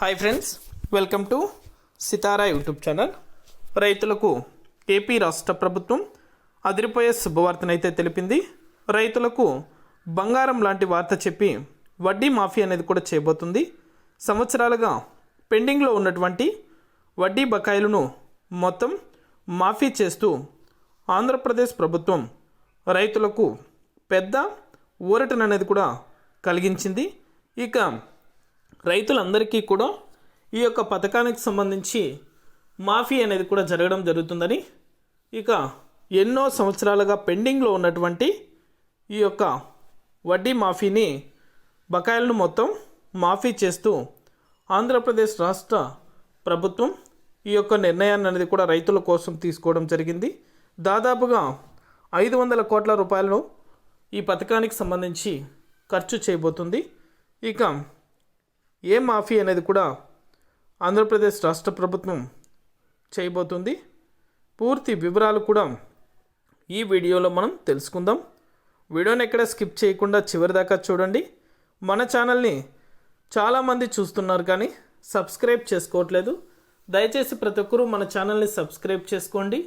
Hi friends welcome to Sitara YouTube channel రైతులకు AP రాష్ట్ర ప్రభుత్వం అదిరిపోయే శుభవార్తనైతే తెలిపింది. రైతులకు బంగారం లాంటి వార్త చెప్పి వడ్డీ మాఫీ అనేది కూడా చేయబోతుంది. సంవత్సరాలుగా పెండింగ్లో ఉన్నటువంటి వడ్డీ బకాయిలను మొత్తం మాఫీ చేస్తూ ఆంధ్రప్రదేశ్ ప్రభుత్వం రైతులకు పెద్ద ఊరటననేది కూడా కలిగించింది. ఇక రైతులందరికీ కూడా ఈ యొక్క పథకానికి సంబంధించి మాఫీ అనేది కూడా జరగడం జరుగుతుందని ఇక ఎన్నో సంవత్సరాలుగా పెండింగ్లో ఉన్నటువంటి ఈ యొక్క వడ్డీ మాఫీని బకాయిలను మొత్తం మాఫీ చేస్తూ ఆంధ్రప్రదేశ్ రాష్ట్ర ప్రభుత్వం ఈ యొక్క నిర్ణయాన్ని అనేది కూడా రైతుల కోసం తీసుకోవడం జరిగింది. దాదాపుగా ఐదు వందల కోట్ల రూపాయలను ఈ పథకానికి సంబంధించి ఖర్చు చేయబోతుంది. ఇక ఏ మాఫీ అనేది కూడా ఆంధ్రప్రదేశ్ రాష్ట్ర ప్రభుత్వం చేయబోతుంది. పూర్తి వివరాలు కూడా ఈ వీడియోలో మనం తెలుసుకుందాం. వీడియోని ఎక్కడ స్కిప్ చేయకుండా చివరి దాకా చూడండి. మన ఛానల్ని చాలామంది చూస్తున్నారు కానీ సబ్స్క్రైబ్ చేసుకోవట్లేదు. దయచేసి ప్రతి ఒక్కరూ మన ఛానల్ని సబ్స్క్రైబ్ చేసుకోండి.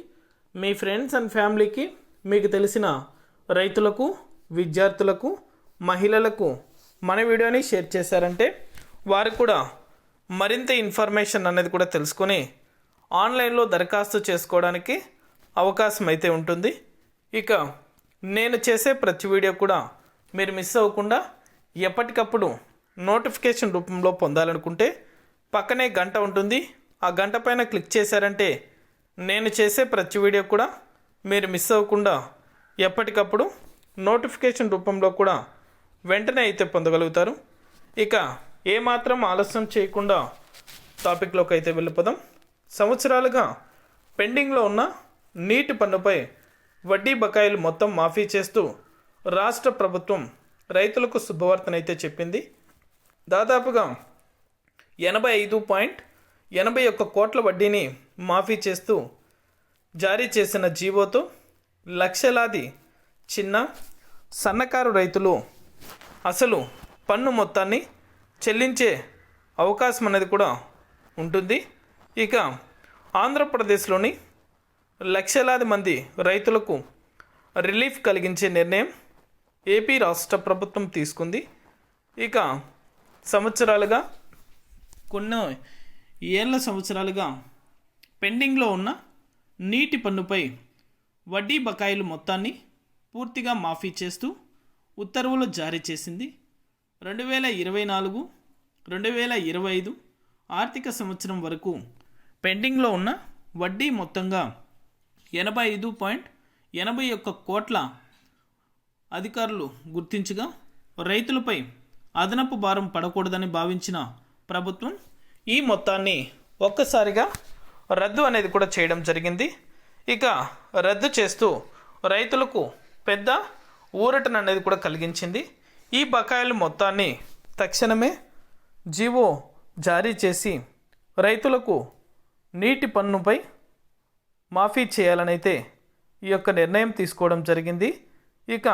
మీ ఫ్రెండ్స్ అండ్ ఫ్యామిలీకి మీకు తెలిసిన రైతులకు విద్యార్థులకు మహిళలకు మన వీడియోని షేర్ చేశారంటే వారు కూడా మరింత ఇన్ఫర్మేషన్ అనేది కూడా తెలుసుకొని ఆన్లైన్లో దరఖాస్తు చేసుకోవడానికి అవకాశం అయితే ఉంటుంది. ఇక నేను చేసే ప్రతి వీడియో కూడా మీరు మిస్ అవ్వకుండా ఎప్పటికప్పుడు నోటిఫికేషన్ రూపంలో పొందాలనుకుంటే పక్కనే గంట ఉంటుంది. ఆ గంట పైన క్లిక్ చేశారంటే నేను చేసే ప్రతి వీడియో కూడా మీరు మిస్ అవ్వకుండా ఎప్పటికప్పుడు నోటిఫికేషన్ రూపంలో కూడా వెంటనే అయితే పొందగలుగుతారు. ఇక ఏమాత్రం ఆలస్యం చేయకుండా టాపిక్లోకి అయితే వెళ్ళిపోదాం. సంవత్సరాలుగా పెండింగ్లో ఉన్న నీటి పన్నుపై వడ్డీ బకాయిలు మొత్తం మాఫీ చేస్తూ రాష్ట్ర ప్రభుత్వం రైతులకు శుభవార్తనైతే చెప్పింది. దాదాపుగా ఎనభై ఐదు పాయింట్ ఎనభై ఒక్క కోట్ల వడ్డీని మాఫీ చేస్తూ జారీ చేసిన జీవోతో లక్షలాది చిన్న సన్నకారు రైతులు అసలు పన్ను మొత్తాన్ని చెల్లించే అవకాశం అనేది కూడా ఉంటుంది. ఇక ఆంధ్రప్రదేశ్లోని లక్షలాది మంది రైతులకు రిలీఫ్ కలిగించే నిర్ణయం ఏపీ రాష్ట్ర ప్రభుత్వం తీసుకుంది. ఇక సంవత్సరాలుగా కొన్ని ఏళ్ళ సంవత్సరాలుగా పెండింగ్లో ఉన్న నీటి పన్నుపై వడ్డీ బకాయిలు మొత్తాన్ని పూర్తిగా మాఫీ చేస్తూ ఉత్తర్వులు జారీ చేసింది రెండు వేల ఇరవై నాలుగు రెండు వేల ఇరవై ఐదు ఆర్థిక సంవత్సరం వరకు పెండింగ్లో ఉన్న వడ్డీ మొత్తంగా ఎనభై ఐదు పాయింట్ ఎనభై ఒక్క కోట్ల అధికారులు గుర్తించగా రైతులపై అదనపు భారం పడకూడదని భావించిన ప్రభుత్వం ఈ మొత్తాన్ని ఒక్కసారిగా రద్దు అనేది కూడా చేయడం జరిగింది. ఇక రద్దు చేస్తూ రైతులకు పెద్ద ఊరటన అనేది కూడా కలిగించింది. ఈ బకాయిలు మొత్తాన్ని తక్షణమే జీవో జారీ చేసి రైతులకు నీటి పన్నుపై మాఫీ చేయాలనైతే ఈ యొక్క నిర్ణయం తీసుకోవడం జరిగింది. ఇక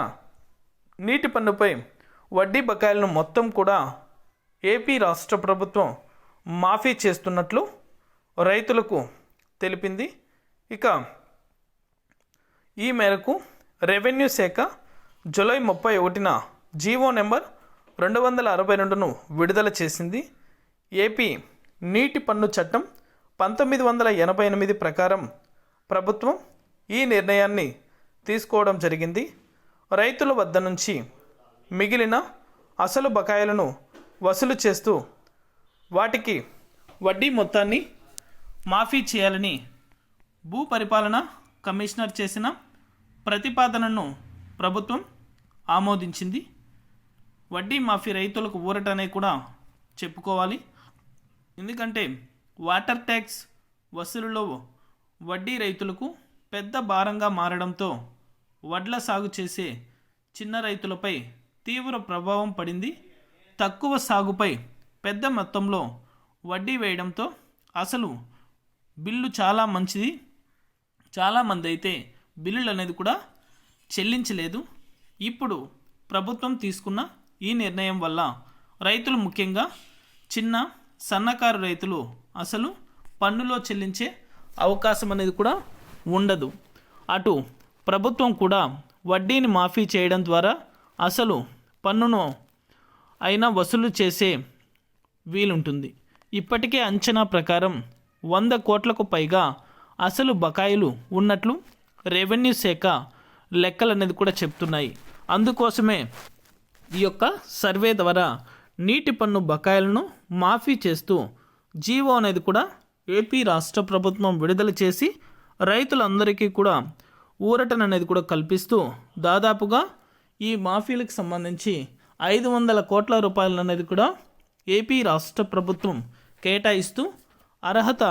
నీటి పన్నుపై వడ్డీ బకాయిలను మొత్తం కూడా ఏపీ రాష్ట్ర ప్రభుత్వం మాఫీ చేస్తున్నట్లు రైతులకు తెలిపింది. ఇక ఈ మేరకు రెవెన్యూ శాఖ జూలై ముప్పై ఒకటిన జీవో నెంబర్ రెండు వందల అరవై రెండును విడుదల చేసింది ఏపీ నీటి పన్ను చట్టం పంతొమ్మిది వందల ఎనభై ఎనిమిది ప్రకారం ప్రభుత్వం ఈ నిర్ణయాన్ని తీసుకోవడం జరిగింది. రైతుల వద్ద నుంచి మిగిలిన అసలు బకాయిలను వసూలు చేస్తూ వాటికి వడ్డీ మొత్తాన్ని మాఫీ చేయాలని భూ పరిపాలన కమిషనర్ చేసిన ప్రతిపాదనను ప్రభుత్వం ఆమోదించింది. వడ్డీ మాఫీ రైతులకు ఊరటనే కూడా చెప్పుకోవాలి. ఎందుకంటే వాటర్ ట్యాక్స్ వసూలులో వడ్డీ రైతులకు పెద్ద భారంగా మారడంతో వడ్ల సాగు చేసే చిన్న రైతులపై తీవ్ర ప్రభావం పడింది. తక్కువ సాగుపై పెద్ద మొత్తంలో వడ్డీ వేయడంతో అసలు బిల్లు చాలా మంచిది. చాలామంది అయితే బిల్లులు అనేది కూడా చెల్లించలేదు. ఇప్పుడు ప్రభుత్వం తీసుకున్న ఈ నిర్ణయం వల్ల రైతులు ముఖ్యంగా చిన్న సన్నకారు రైతులు అసలు పన్నులో చెల్లించే అవకాశం అనేది కూడా ఉండదు. అటు ప్రభుత్వం కూడా వడ్డీని మాఫీ చేయడం ద్వారా అసలు పన్నును అయినా వసూలు చేసే వీలుంటుంది. ఇప్పటికే అంచనా ప్రకారం వంద కోట్లకు పైగా అసలు బకాయిలు ఉన్నట్లు రెవెన్యూ శాఖ లెక్కలు అనేది కూడా చెప్తున్నాయి. అందుకోసమే ఈ యొక్క సర్వే ద్వారా నీటి పన్ను బకాయిలను మాఫీ చేస్తూ జీవో అనేది కూడా ఏపీ రాష్ట్ర ప్రభుత్వం విడుదల చేసి రైతులందరికీ కూడా ఊరటన అనేది కూడా కల్పిస్తూ దాదాపుగా ఈ మాఫీలకు సంబంధించి ఐదు వందల కోట్ల రూపాయలు అనేది కూడా ఏపీ రాష్ట్ర ప్రభుత్వం కేటాయిస్తూ అర్హత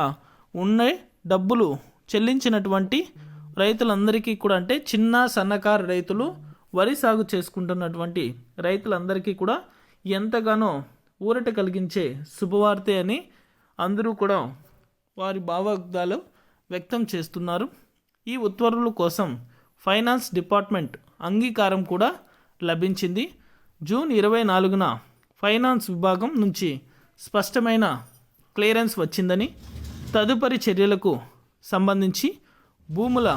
ఉండే డబ్బులు చెల్లించినటువంటి రైతులందరికీ కూడా అంటే చిన్న సన్నకారు రైతులు వరి సాగు చేసుకుంటున్నటువంటి రైతులందరికీ కూడా ఎంతగానో ఊరట కలిగించే శుభవార్తే అని అందరూ కూడా వారి భావోద్గాలు వ్యక్తం చేస్తున్నారు. ఈ ఉత్తర్వుల కోసం ఫైనాన్స్ డిపార్ట్మెంట్ అంగీకారం కూడా లభించింది. జూన్ ఇరవై నాలుగున ఫైనాన్స్ విభాగం నుంచి స్పష్టమైన క్లియరెన్స్ వచ్చిందని తదుపరి చర్యలకు సంబంధించి భూముల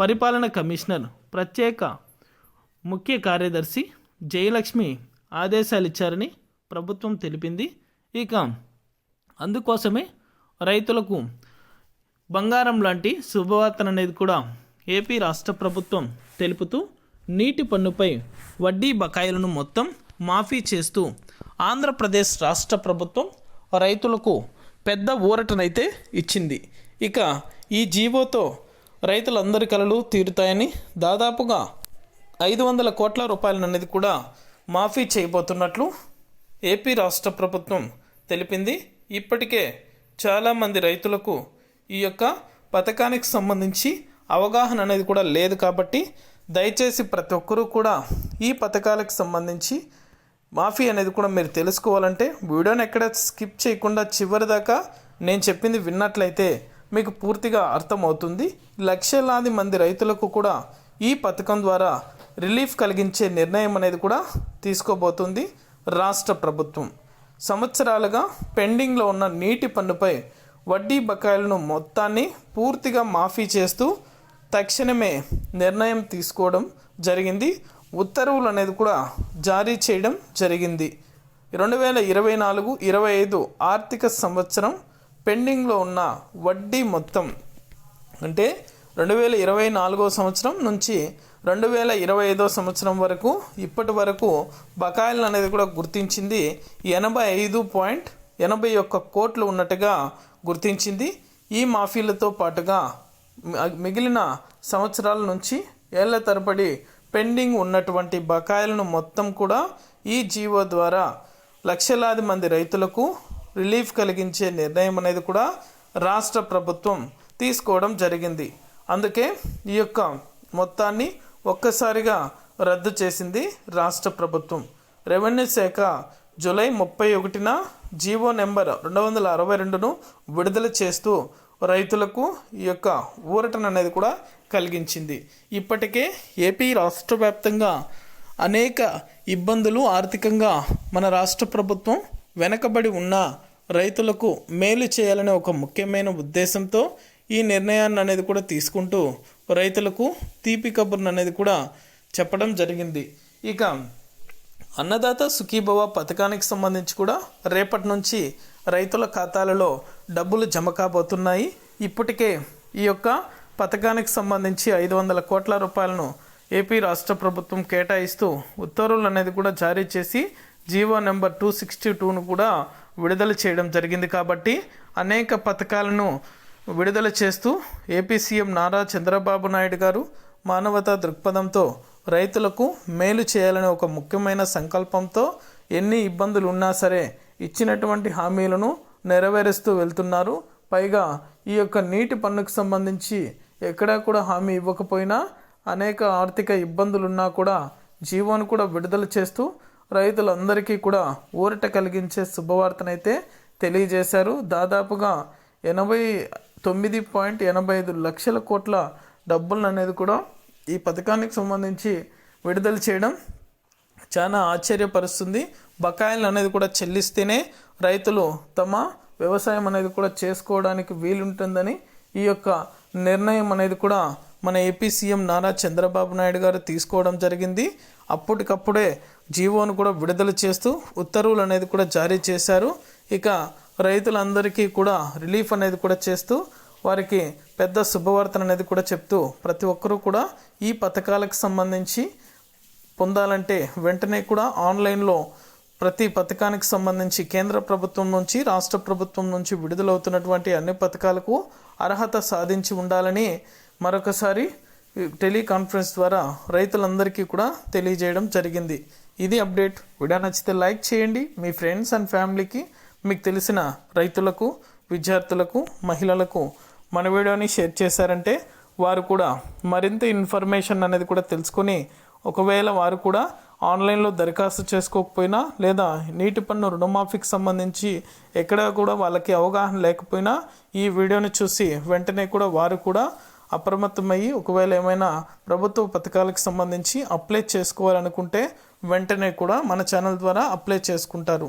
పరిపాలన కమిషనర్ ప్రత్యేక ముఖ్య కార్యదర్శి జయలక్ష్మి ఆదేశాలు ఇచ్చారని ప్రభుత్వం తెలిపింది. ఇక అందుకోసమే రైతులకు బంగారం లాంటి శుభవార్తను అనేది కూడా ఏపీ రాష్ట్ర ప్రభుత్వం తెలుపుతూ నీటి పన్నుపై వడ్డీ బకాయిలను మొత్తం మాఫీ చేస్తూ ఆంధ్రప్రదేశ్ రాష్ట్ర ప్రభుత్వం రైతులకు పెద్ద ఊరటనైతే ఇచ్చింది. ఇక ఈ జీవోతో రైతులందరి కలలు తీరుతాయని దాదాపుగా ఐదు వందల కోట్ల రూపాయలనేది కూడా మాఫీ చేయబోతున్నట్లు ఏపీ రాష్ట్ర ప్రభుత్వం తెలిపింది. ఇప్పటికే చాలామంది రైతులకు ఈ యొక్క పథకానికి సంబంధించి అవగాహన అనేది కూడా లేదు కాబట్టి దయచేసి ప్రతి ఒక్కరూ కూడా ఈ పథకాలకు సంబంధించి మాఫీ అనేది కూడా మీరు తెలుసుకోవాలంటే వీడియోని ఎక్కడ స్కిప్ చేయకుండా చివరి దాకా నేను చెప్పింది విన్నట్లయితే మీకు పూర్తిగా అర్థమవుతుంది. లక్షలాది మంది రైతులకు కూడా ఈ పథకం ద్వారా రిలీఫ్ కలిగించే నిర్ణయం అనేది కూడా తీసుకోబోతుంది రాష్ట్ర ప్రభుత్వం. సంవత్సరాలుగా పెండింగ్లో ఉన్న నీటి పన్నుపై వడ్డీ బకాయిలను మొత్తాన్ని పూర్తిగా మాఫీ చేస్తూ తక్షణమే నిర్ణయం తీసుకోవడం జరిగింది. ఉత్తర్వులు అనేది కూడా జారీ చేయడం జరిగింది. రెండు వేల ఇరవై నాలుగు ఇరవై ఐదు ఆర్థిక సంవత్సరం పెండింగ్లో ఉన్న వడ్డీ మొత్తం అంటే రెండు వేల ఇరవై నాలుగో సంవత్సరం నుంచి రెండు వేల ఇరవై ఐదో సంవత్సరం వరకు ఇప్పటి వరకు బకాయిలను అనేది కూడా గుర్తించింది ఎనభై ఐదు పాయింట్ ఎనభై ఒక్క కోట్లు ఉన్నట్టుగా గుర్తించింది. ఈ మాఫీలతో పాటుగా మిగిలిన సంవత్సరాల నుంచి ఏళ్ళ తరబడి పెండింగ్ ఉన్నటువంటి బకాయిలను మొత్తం కూడా ఈ జీవో ద్వారా లక్షలాది మంది రైతులకు రిలీఫ్ కలిగించే నిర్ణయం అనేది కూడా రాష్ట్ర ప్రభుత్వం తీసుకోవడం జరిగింది. అందుకే ఈ యొక్క మొత్తాన్ని ఒక్కసారిగా రద్దు చేసింది రాష్ట్ర ప్రభుత్వం. రెవెన్యూ శాఖ జూలై ముప్పై ఒకటిన జీవో నెంబర్ రెండు వందల అరవై రెండును విడుదల చేస్తూ రైతులకు ఈ యొక్క ఊరటన అనేది కూడా కలిగించింది. ఇప్పటికే ఏపీ రాష్ట్ర వ్యాప్తంగా అనేక ఇబ్బందులు ఆర్థికంగా మన రాష్ట్ర ప్రభుత్వం వెనకబడి ఉన్న రైతులకు మేలు చేయాలనే ఒక ముఖ్యమైన ఉద్దేశంతో ఈ నిర్ణయాన్ని అనేది కూడా తీసుకుంటూ రైతులకు తీపి కబుర్ను అనేది కూడా చెప్పడం జరిగింది. ఇక అన్నదాత సుఖీభవ పథకానికి సంబంధించి కూడా రేపటి నుంచి రైతుల ఖాతాలలో డబ్బులు జమ కాబోతున్నాయి. ఇప్పటికే ఈ యొక్క పథకానికి సంబంధించి ఐదు వందల కోట్ల రూపాయలను ఏపీ రాష్ట్ర ప్రభుత్వం కేటాయిస్తూ ఉత్తర్వులు అనేది కూడా జారీ చేసి జీవో నెంబర్ టూ సిక్స్టీ టూను కూడా విడుదల చేయడం జరిగింది కాబట్టి అనేక పథకాలను విడుదల చేస్తూ ఏపీ సీఎం నారా చంద్రబాబు నాయుడు గారు మానవతా దృక్పథంతో రైతులకు మేలు చేయాలనే ఒక ముఖ్యమైన సంకల్పంతో ఎన్ని ఇబ్బందులు ఉన్నా సరే ఇచ్చినటువంటి హామీలను నెరవేరుస్తూ వెళ్తున్నారు. పైగా ఈ యొక్క నీటి పన్నుకు సంబంధించి ఎక్కడా కూడా హామీ ఇవ్వకపోయినా అనేక ఆర్థిక ఇబ్బందులున్నా కూడా జీవోను కూడా విడుదల చేస్తూ రైతులందరికీ కూడా ఊరట కలిగించే శుభవార్తనైతే తెలియజేశారు. దాదాపుగా ఎనభై తొమ్మిది పాయింట్ ఎనభై ఐదు లక్షల కోట్ల డబ్బులను అనేది కూడా ఈ పథకానికి సంబంధించి విడుదల చేయడం చాలా ఆశ్చర్యపరుస్తుంది. బకాయిలు అనేది కూడా చెల్లిస్తేనే రైతులు తమ వ్యవసాయం అనేది కూడా చేసుకోవడానికి వీలుంటుందని ఈ యొక్క నిర్ణయం అనేది కూడా మన ఏపీ సీఎం నారా చంద్రబాబు నాయుడు గారు తీసుకోవడం జరిగింది. అప్పటికప్పుడే జీవోను కూడా విడుదల చేస్తూ ఉత్తర్వులు అనేది కూడా జారీ చేశారు. ఇక రైతులందరికీ కూడా రిలీఫ్ అనేది కూడా చేస్తూ వారికి పెద్ద శుభవార్తను అనేది కూడా చెప్తూ ప్రతి ఒక్కరూ కూడా ఈ పథకాలకు సంబంధించి పొందాలంటే వెంటనే కూడా ఆన్లైన్లో ప్రతి పథకానికి సంబంధించి కేంద్ర ప్రభుత్వం నుంచి రాష్ట్ర ప్రభుత్వం నుంచి విడుదలవుతున్నటువంటి అన్ని పథకాలకు అర్హత సాధించి ఉండాలని మరొకసారి టెలికాన్ఫరెన్స్ ద్వారా రైతులందరికీ కూడా తెలియజేయడం జరిగింది. ఇది అప్డేట్. వీడియో నచ్చితే లైక్ చేయండి. మీ ఫ్రెండ్స్ అండ్ ఫ్యామిలీకి మీకు తెలిసిన రైతులకు విద్యార్థులకు మహిళలకు మన వీడియోని షేర్ చేశారంటే వారు కూడా మరింత ఇన్ఫర్మేషన్ అనేది కూడా తెలుసుకొని ఒకవేళ వారు కూడా ఆన్లైన్లో దరఖాస్తు చేసుకోకపోయినా లేదా నీటి పన్ను రుణమాఫీకి సంబంధించి ఎక్కడ కూడా వాళ్ళకి అవగాహన లేకపోయినా ఈ వీడియోని చూసి వెంటనే కూడా వారు కూడా అప్రమత్తమయ్యి ఒకవేళ ఏమైనా ప్రభుత్వ పథకాలకు సంబంధించి అప్లై చేసుకోవాలనుకుంటే వెంటనే కూడా మన ఛానల్ ద్వారా అప్లై చేసుకుంటారు.